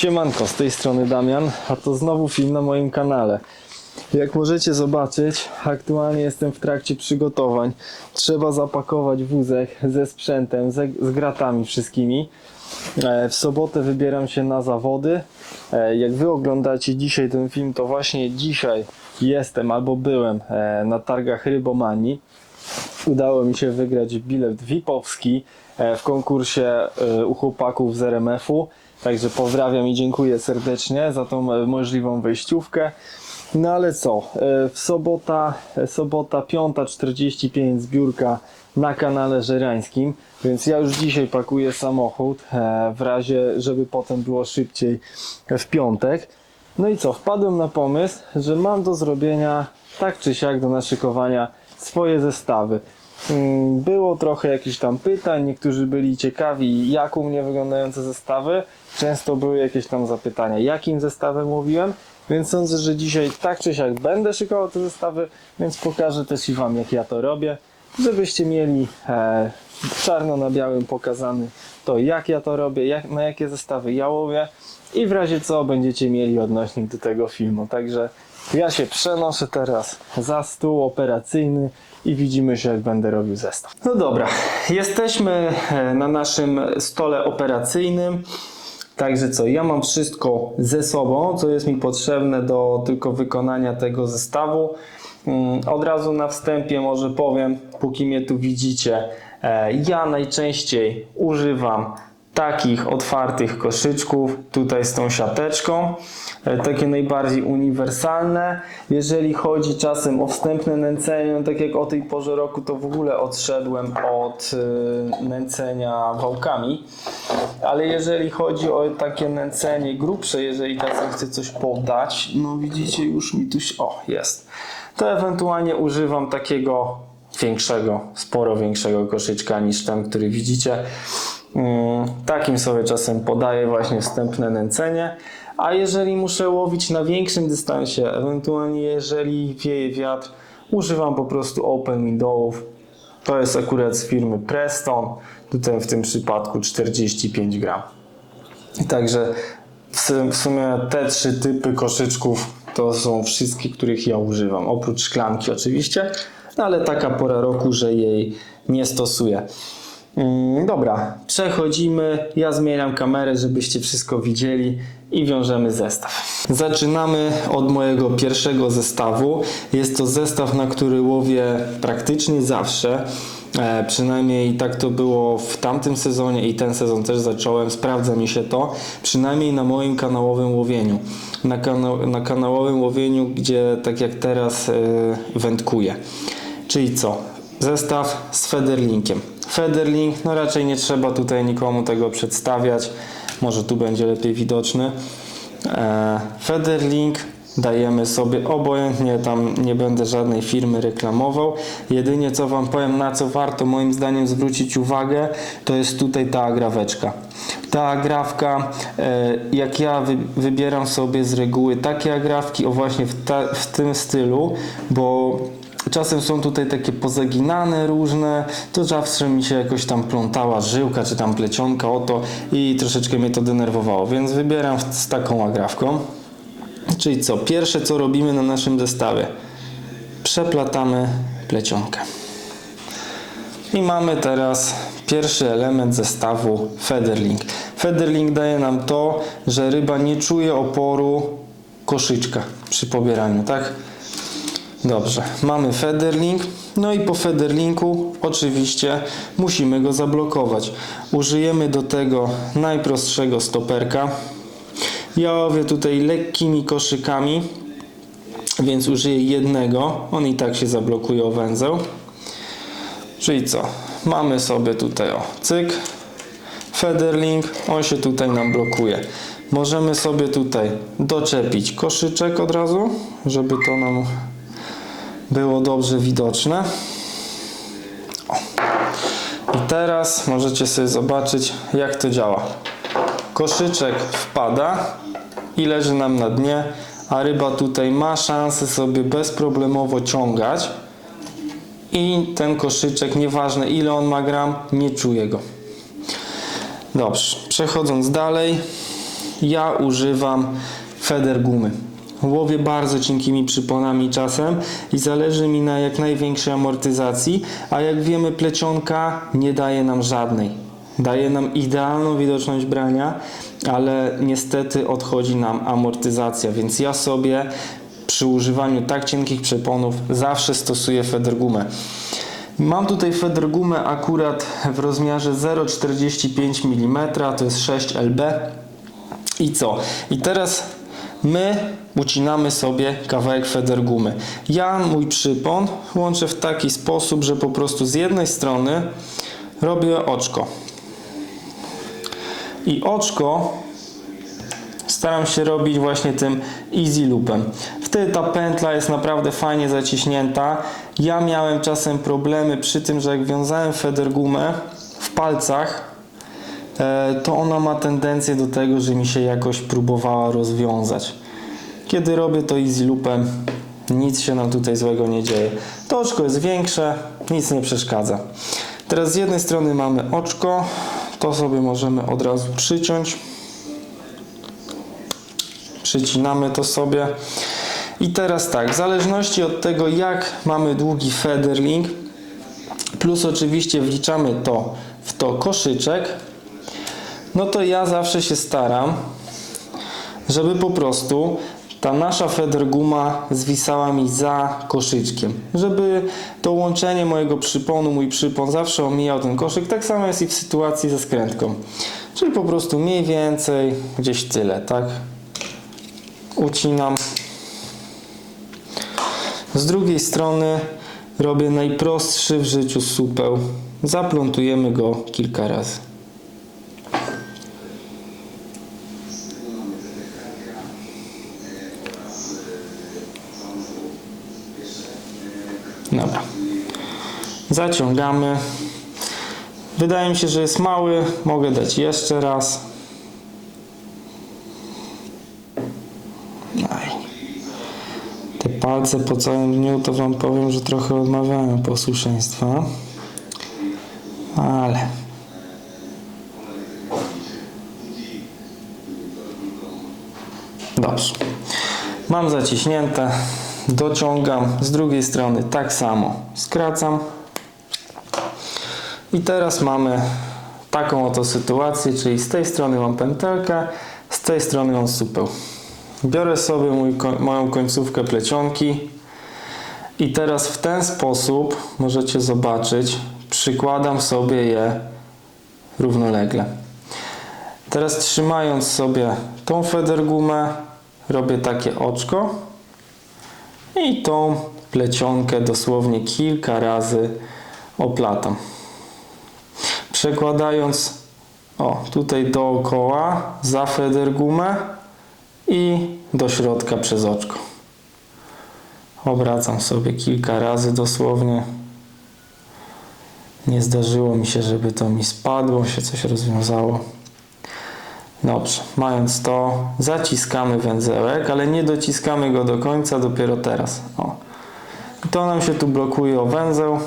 Siemanko, z tej strony Damian, a to znowu film na moim kanale. Jak możecie zobaczyć, aktualnie jestem w trakcie przygotowań. Trzeba zapakować wózek ze sprzętem, ze, z gratami wszystkimi. E, W sobotę wybieram się na zawody. E, Jak wy oglądacie dzisiaj ten film, to właśnie dzisiaj jestem albo byłem e, na targach Rybomanii. Udało mi się wygrać bilet VIP-owski w konkursie u chłopaków z RMF-u. Także pozdrawiam i dziękuję serdecznie za tą e, możliwą wejściówkę. No ale co, e, w sobota, e, sobota 5.45 zbiórka na kanale żerańskim, więc ja już dzisiaj pakuję samochód w razie, żeby potem było szybciej w piątek. No i co, wpadłem na pomysł, że mam do zrobienia tak czy siak do naszykowania swoje zestawy. Mm, Było trochę jakichś tam pytań, niektórzy byli ciekawi jak u mnie wyglądają te zestawy. Często były jakieś tam zapytania, jakim zestawem mówiłem. Więc sądzę, że dzisiaj tak czy siak będę szykował te zestawy, więc pokażę też i Wam jak ja to robię, żebyście mieli e, czarno na białym pokazany to jak ja to robię, jak, na jakie zestawy ja łowię i w razie co będziecie mieli odnośnik do tego filmu. Także ja się przenoszę teraz za stół operacyjny i widzimy się jak będę robił zestaw. No dobra, jesteśmy e, na naszym stole operacyjnym. Także co, ja mam wszystko ze sobą, co jest mi potrzebne do tylko wykonania tego zestawu. Mm, Od razu na wstępie może powiem, póki mnie tu widzicie, e, ja najczęściej używam takich otwartych koszyczków, tutaj z tą siateczką, e, takie najbardziej uniwersalne. Jeżeli chodzi czasem o wstępne nęcenie, no tak jak o tej porze roku, to w ogóle odszedłem od e, nęcenia wałkami. Ale jeżeli chodzi o takie nęcenie grubsze, jeżeli czasem chcę coś podać, no widzicie już mi tu, o jest, to ewentualnie używam takiego większego, sporo większego koszyczka niż ten, który widzicie. Mm, Takim sobie czasem podaję właśnie wstępne nęcenie. A jeżeli muszę łowić na większym dystansie, ewentualnie jeżeli wieje wiatr, używam po prostu open windowów. To jest akurat z firmy Preston. Tutaj w tym przypadku 45 gram. Także w sum- w sumie te trzy typy koszyczków to są wszystkie, których ja używam. Oprócz szklanki oczywiście, ale taka pora roku, że jej nie stosuję. Mm, Dobra, przechodzimy. Ja zmieniam kamerę, żebyście wszystko widzieli i wiążemy zestaw. Zaczynamy od mojego pierwszego zestawu. Jest to zestaw, na który łowię praktycznie zawsze. E, przynajmniej tak to było w tamtym sezonie i ten sezon też zacząłem. Sprawdza mi się to. Przynajmniej na moim kanałowym łowieniu. Na, kana- na kanałowym łowieniu, gdzie tak jak teraz e, wędkuję. Czyli co? Zestaw z Federlinkiem. Federlink, no raczej nie trzeba tutaj nikomu tego przedstawiać. Może tu będzie lepiej widoczny. E, Federlink dajemy sobie obojętnie, tam nie będę żadnej firmy reklamował. Jedynie co Wam powiem, na co warto moim zdaniem zwrócić uwagę, to jest tutaj ta agraweczka. Ta agrawka, e, jak ja wy, wybieram sobie z reguły takie agrawki, o właśnie w, ta, w tym stylu, bo Czasem są tutaj takie pozaginane różne, to zawsze mi się jakoś tam plątała żyłka czy tam plecionka o to i troszeczkę mnie to denerwowało, więc wybieram z taką agrawką. Czyli co? Pierwsze co robimy na naszym zestawie. Przeplatamy plecionkę. I mamy teraz pierwszy element zestawu Federlink. Federlink daje nam to, że ryba nie czuje oporu koszyczka przy pobieraniu, tak? Dobrze, mamy Federlink. No i po Federlinku oczywiście musimy go zablokować. Użyjemy do tego najprostszego stoperka. Ja łowię tutaj lekkimi koszykami, więc użyję jednego. On i tak się zablokuje o węzeł. Czyli co? Mamy sobie tutaj o cyk, Federlink, on się tutaj nam blokuje. Możemy sobie tutaj doczepić koszyczek od razu, żeby to nam było dobrze widoczne. O. I teraz możecie sobie zobaczyć, jak to działa. Koszyczek wpada i leży nam na dnie, a ryba tutaj ma szansę sobie bezproblemowo ciągać. I ten koszyczek, nieważne ile on ma gram, nie czuje go. Dobrze, przechodząc dalej, ja używam feder gumy. Łowię bardzo cienkimi przyponami czasem i zależy mi na jak największej amortyzacji, a jak wiemy plecionka nie daje nam żadnej. Daje nam idealną widoczność brania, ale niestety odchodzi nam amortyzacja, więc ja sobie przy używaniu tak cienkich przeponów zawsze stosuję federgumę. Mam tutaj federgumę akurat w rozmiarze 0,45 mm, to jest 6 lb. I co? I teraz my ucinamy sobie kawałek federgumy. Ja mój przypon łączę w taki sposób, że po prostu z jednej strony robię oczko. I oczko staram się robić właśnie tym easy loopem. Wtedy ta pętla jest naprawdę fajnie zaciśnięta. Ja miałem czasem problemy przy tym, że jak wiązałem federgumę w palcach, to ona ma tendencję do tego, że mi się jakoś próbowała rozwiązać. Kiedy robię to easy loopem, nic się nam tutaj złego nie dzieje. To oczko jest większe, nic nie przeszkadza. Teraz z jednej strony mamy oczko, to sobie możemy od razu przyciąć. Przycinamy to sobie. I teraz tak, w zależności od tego jak mamy długi federling, plus oczywiście wliczamy to w to koszyczek, no to ja zawsze się staram, żeby po prostu ta nasza federguma zwisała mi za koszyczkiem. Żeby to łączenie mojego przyponu, mój przypon zawsze omijał ten koszyk. Tak samo jest i w sytuacji ze skrętką. Czyli po prostu mniej więcej gdzieś tyle, tak? Ucinam. Z drugiej strony robię najprostszy w życiu supeł. Zaplątujemy go kilka razy. Dobra. Zaciągamy. Wydaje mi się, że jest mały. Mogę dać jeszcze raz. Te palce po całym dniu to Wam powiem, że trochę odmawiają posłuszeństwa. Ale. Dobrze. Mam zaciśnięte, dociągam z drugiej strony tak samo, skracam. I teraz mamy taką oto sytuację, czyli z tej strony mam pętelkę, z tej strony mam supeł. Biorę sobie mój, moją końcówkę plecionki i teraz w ten sposób możecie zobaczyć, przykładam sobie je równolegle. Teraz trzymając sobie tą federgumę, robię takie oczko i tą plecionkę dosłownie kilka razy oplatam. Przekładając o, tutaj dookoła za federgumę i do środka przez oczko. Obracam sobie kilka razy dosłownie. Nie zdarzyło mi się, żeby to mi spadło, się coś rozwiązało. Dobrze, mając to, zaciskamy węzełek, ale nie dociskamy go do końca, dopiero teraz. O. I to nam się tu blokuje o węzeł.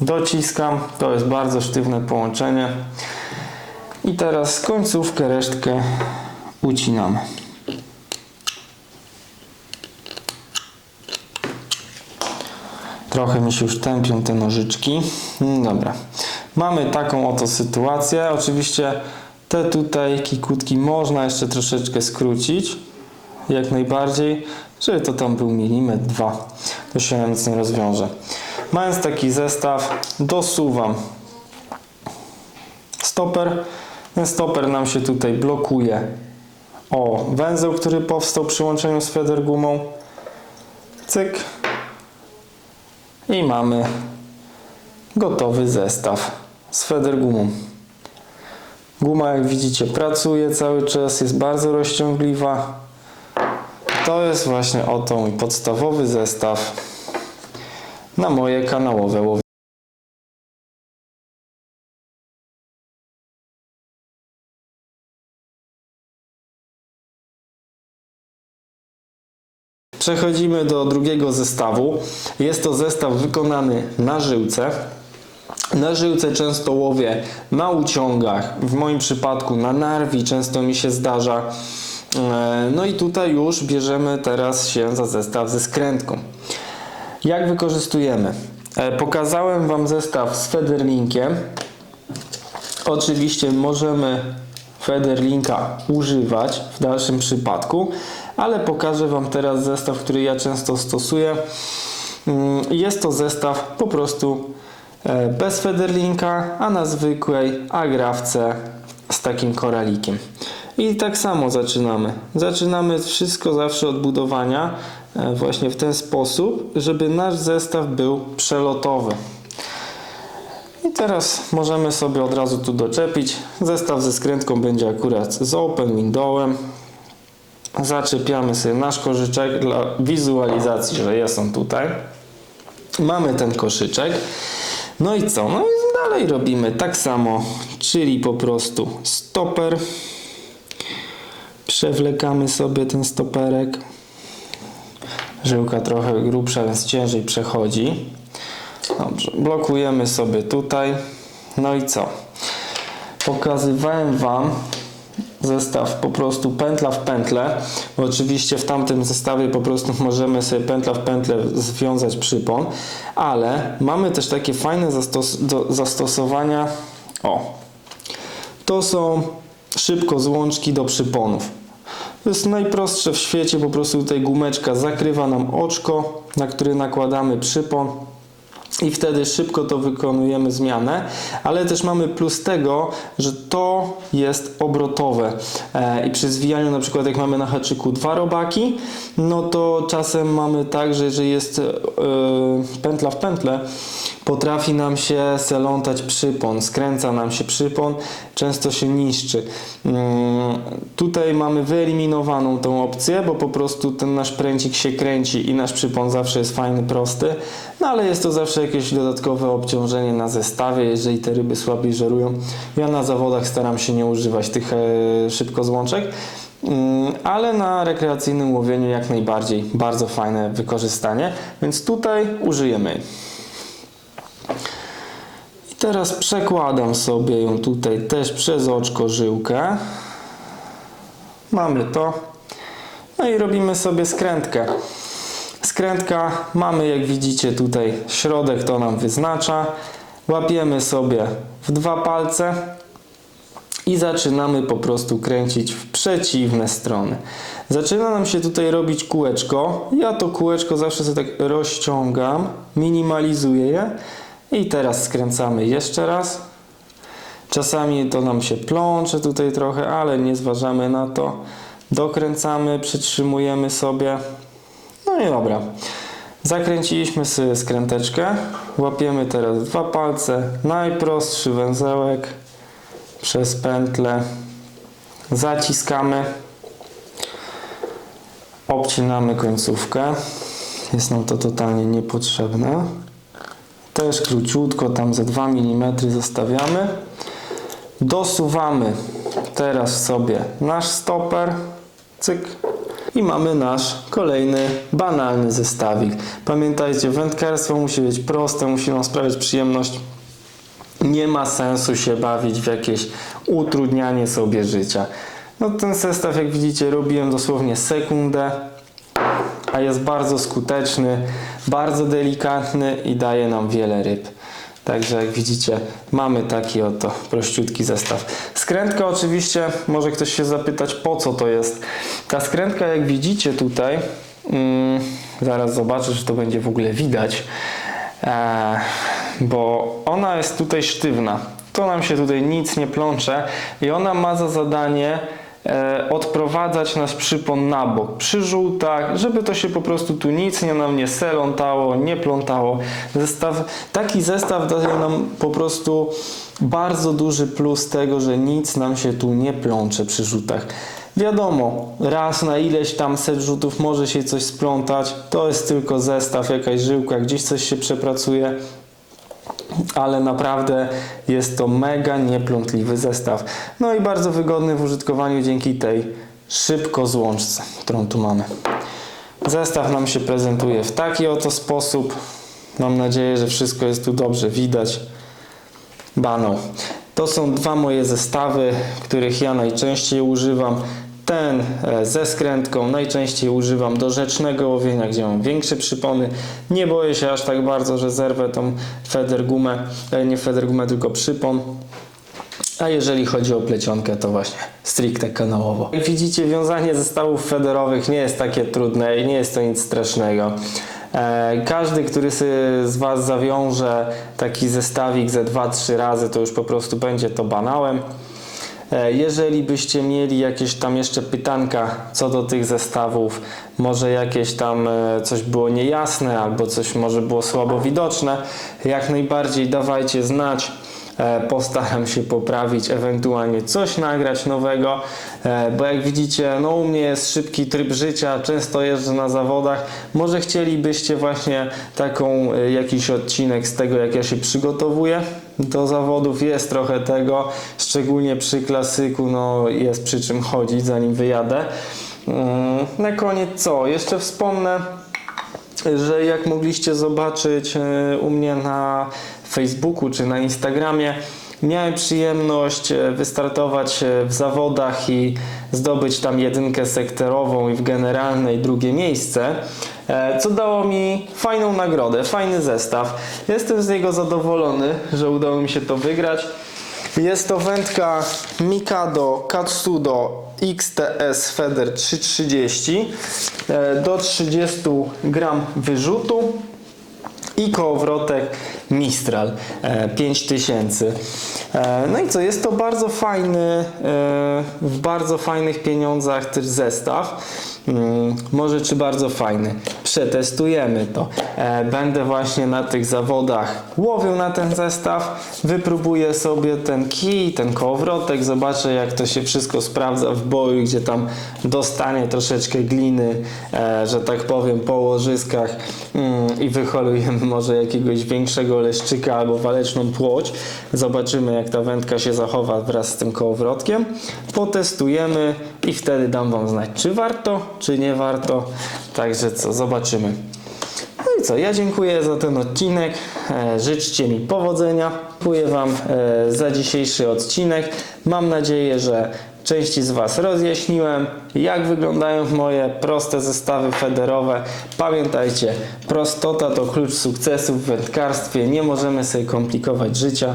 Dociskam, to jest bardzo sztywne połączenie. I teraz końcówkę, resztkę ucinamy. Trochę mi się już tępią te nożyczki. Mm, Dobra. Mamy taką oto sytuację. Oczywiście te tutaj kikutki można jeszcze troszeczkę skrócić. Jak najbardziej. Żeby to tam był milimetr, dwa. To się nic nie rozwiąże. Mając taki zestaw, dosuwam stoper. Ten stoper nam się tutaj blokuje o węzeł, który powstał przy łączeniu z federgumą. Cyk. I mamy gotowy zestaw z federgumą. Guma, jak widzicie, pracuje cały czas, jest bardzo rozciągliwa. To jest właśnie oto mój podstawowy zestaw na moje kanałowe. Przechodzimy do drugiego zestawu. Jest to zestaw wykonany na żyłce. Na żyłce często łowię na uciągach, w moim przypadku na narwi często mi się zdarza. E, No i tutaj już bierzemy teraz się za zestaw ze skrętką. Jak wykorzystujemy? E, Pokazałem Wam zestaw z Federlinkiem. Oczywiście możemy Federlinka używać w dalszym przypadku, ale pokażę Wam teraz zestaw, który ja często stosuję. Mm, Jest to zestaw po prostu e, bez Federlinka, a na zwykłej agrawce z takim koralikiem. I tak samo zaczynamy. Zaczynamy wszystko zawsze od budowania właśnie w ten sposób, żeby nasz zestaw był przelotowy. I teraz możemy sobie od razu tu doczepić. Zestaw ze skrętką będzie akurat z open windowem. Zaczepiamy sobie nasz koszyczek dla wizualizacji, że jest on tutaj. Mamy ten koszyczek. No i co? No i dalej robimy tak samo, czyli po prostu stoper. Przewlekamy sobie ten stoperek. Żyłka trochę grubsza, więc ciężej przechodzi. Dobrze, blokujemy sobie tutaj. No i co? Pokazywałem Wam zestaw po prostu pętla w pętlę, bo oczywiście w tamtym zestawie po prostu możemy sobie pętla w pętlę związać przypon, ale mamy też takie fajne zastos- zastosowania. O, to są szybko złączki do przyponów. To jest najprostsze w świecie, po prostu tutaj gumeczka zakrywa nam oczko, na które nakładamy przypon i wtedy szybko to wykonujemy zmianę, ale też mamy plus tego, że to jest obrotowe e, i przy zwijaniu na przykład jak mamy na haczyku dwa robaki, no to czasem mamy tak, że jeżeli jest e, pętla w pętlę, potrafi nam się selątać przypon, skręca nam się przypon, często się niszczy. Mm, Tutaj mamy wyeliminowaną tą opcję, bo po prostu ten nasz pręcik się kręci i nasz przypon zawsze jest fajny, prosty, no ale jest to zawsze jakieś dodatkowe obciążenie na zestawie, jeżeli te ryby słabiej żerują. Ja na zawodach staram się nie używać tych e, szybkozłączek, Mm, ale na rekreacyjnym łowieniu jak najbardziej bardzo fajne wykorzystanie, więc tutaj użyjemy. I teraz przekładam sobie ją tutaj też przez oczko żyłkę. Mamy to. No i robimy sobie skrętkę. Skrętka mamy, jak widzicie tutaj, środek to nam wyznacza. Łapiemy sobie w dwa palce i zaczynamy po prostu kręcić w przeciwne strony. Zaczyna nam się tutaj robić kółeczko. Ja to kółeczko zawsze sobie tak rozciągam, minimalizuję je i teraz skręcamy jeszcze raz. Czasami to nam się plącze tutaj trochę, ale nie zważamy na to. Dokręcamy, przytrzymujemy sobie. No i dobra. Zakręciliśmy sobie skręteczkę. Łapiemy teraz dwa palce. Najprostszy węzełek przez pętlę. Zaciskamy. Obcinamy końcówkę. Jest nam to totalnie niepotrzebne. Też króciutko, tam ze 2 mm zostawiamy. Dosuwamy teraz sobie nasz stoper. Cyk. I mamy nasz kolejny banalny zestawik. Pamiętajcie, wędkarstwo musi być proste, musi nam sprawiać przyjemność. Nie ma sensu się bawić w jakieś utrudnianie sobie życia. No ten zestaw, jak widzicie, robiłem dosłownie sekundę, a jest bardzo skuteczny, bardzo delikatny i daje nam wiele ryb. Także jak widzicie, mamy taki oto prościutki zestaw. Skrętka oczywiście, może ktoś się zapytać, po co to jest. Ta skrętka, jak widzicie tutaj, mm, zaraz zobaczę, czy to będzie w ogóle widać, e, bo ona jest tutaj sztywna. To nam się tutaj nic nie plącze i ona ma za zadanie e, odprowadzać nasz przypon na bok przy żółtach, żeby to się po prostu tu nic nie nam nie selątało, nie plątało. Zestaw, taki zestaw daje nam po prostu bardzo duży plus tego, że nic nam się tu nie plącze przy rzutach. Wiadomo, raz na ileś tam set rzutów może się coś splątać, to jest tylko zestaw, jakaś żyłka, gdzieś coś się przepracuje, ale naprawdę jest to mega nieplątliwy zestaw. No i bardzo wygodny w użytkowaniu dzięki tej szybko złączce, którą tu mamy. Zestaw nam się prezentuje w taki oto sposób. Mam nadzieję, że wszystko jest tu dobrze widać. Banał. To są dwa moje zestawy, których ja najczęściej używam. Ten e, ze skrętką najczęściej używam do rzecznego łowienia, gdzie mam większe przypony. Nie boję się aż tak bardzo, że zerwę tą feder gumę, e, nie feder gumę, tylko przypon. A jeżeli chodzi o plecionkę, to właśnie stricte kanałowo. Jak widzicie, wiązanie zestawów federowych nie jest takie trudne i nie jest to nic strasznego. E, Każdy, który z Was zawiąże taki zestawik ze 2-3 razy, to już po prostu będzie to banałem. E, Jeżeli byście mieli jakieś tam jeszcze pytanka co do tych zestawów, może jakieś tam e, coś było niejasne albo coś może było słabo widoczne, jak najbardziej dawajcie znać. E, Postaram się poprawić, ewentualnie coś nagrać nowego, e, bo jak widzicie, no u mnie jest szybki tryb życia, często jeżdżę na zawodach. Może chcielibyście właśnie taką e, jakiś odcinek z tego, jak ja się przygotowuję do zawodów. Jest trochę tego, szczególnie przy klasyku, no jest przy czym chodzić, zanim wyjadę. Mm, Na koniec co? Jeszcze wspomnę, że jak mogliście zobaczyć u mnie na Facebooku czy na Instagramie, miałem przyjemność e, wystartować e, w zawodach i zdobyć tam jedynkę sektorową i w generalnej drugie miejsce, e, co dało mi fajną nagrodę, fajny zestaw. Jestem z niego zadowolony, że udało mi się to wygrać. Jest to wędka Mikado Katsudo XTS Feder 330 e, do 30 gram wyrzutu i kołowrotek Mistral e, 5000. E, No i co, jest to bardzo fajny, e, w bardzo fajnych pieniądzach też zestaw. Mm, Może czy bardzo fajny. Przetestujemy to. E, Będę właśnie na tych zawodach łowił na ten zestaw. Wypróbuję sobie ten kij, ten kołowrotek. Zobaczę jak to się wszystko sprawdza w boju, gdzie tam dostanie troszeczkę gliny, e, że tak powiem, po łożyskach mm, i wyholujemy może jakiegoś większego leszczyka albo waleczną płoć. Zobaczymy jak ta wędka się zachowa wraz z tym kołowrotkiem. Potestujemy i wtedy dam Wam znać, czy warto, czy nie warto. Także co, zobaczymy. No i co, ja dziękuję za ten odcinek. E, życzcie mi powodzenia. Dziękuję Wam e, za dzisiejszy odcinek. Mam nadzieję, że części z Was rozjaśniłem, jak wyglądają moje proste zestawy federowe. Pamiętajcie, prostota to klucz sukcesu w wędkarstwie. Nie możemy sobie komplikować życia.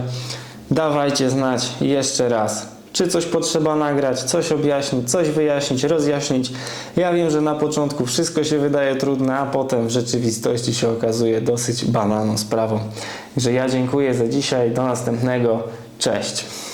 Dawajcie znać jeszcze raz czy coś potrzeba nagrać, coś objaśnić, coś wyjaśnić, rozjaśnić. Ja wiem, że na początku wszystko się wydaje trudne, a potem w rzeczywistości się okazuje dosyć bananą sprawą. Także ja dziękuję za dzisiaj, do następnego, cześć.